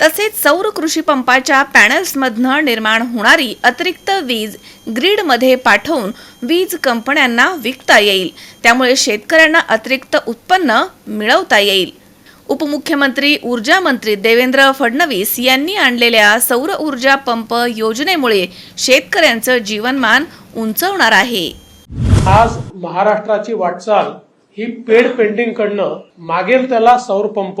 तसेच सौर कृषी पंपाच्या पॅनल्समधनं निर्माण होणारी अतिरिक्त वीज ग्रीडमध्ये पाठवून वीज कंपन्यांना विकता येईल. त्यामुळे शेतकऱ्यांना अतिरिक्त उत्पन्न मिळवता येईल. उपमुख्यमंत्री ऊर्जा मंत्री देवेंद्र फडणवीस यांनी आणलेल्या सौर ऊर्जा पंप योजनेमुळे शेतकऱ्यांचं जीवनमान उंचवणार आहे. आज महाराष्ट्राची वाटचाल ही पेड पेंटिंग कडनं मागेल त्याला सौर पंप.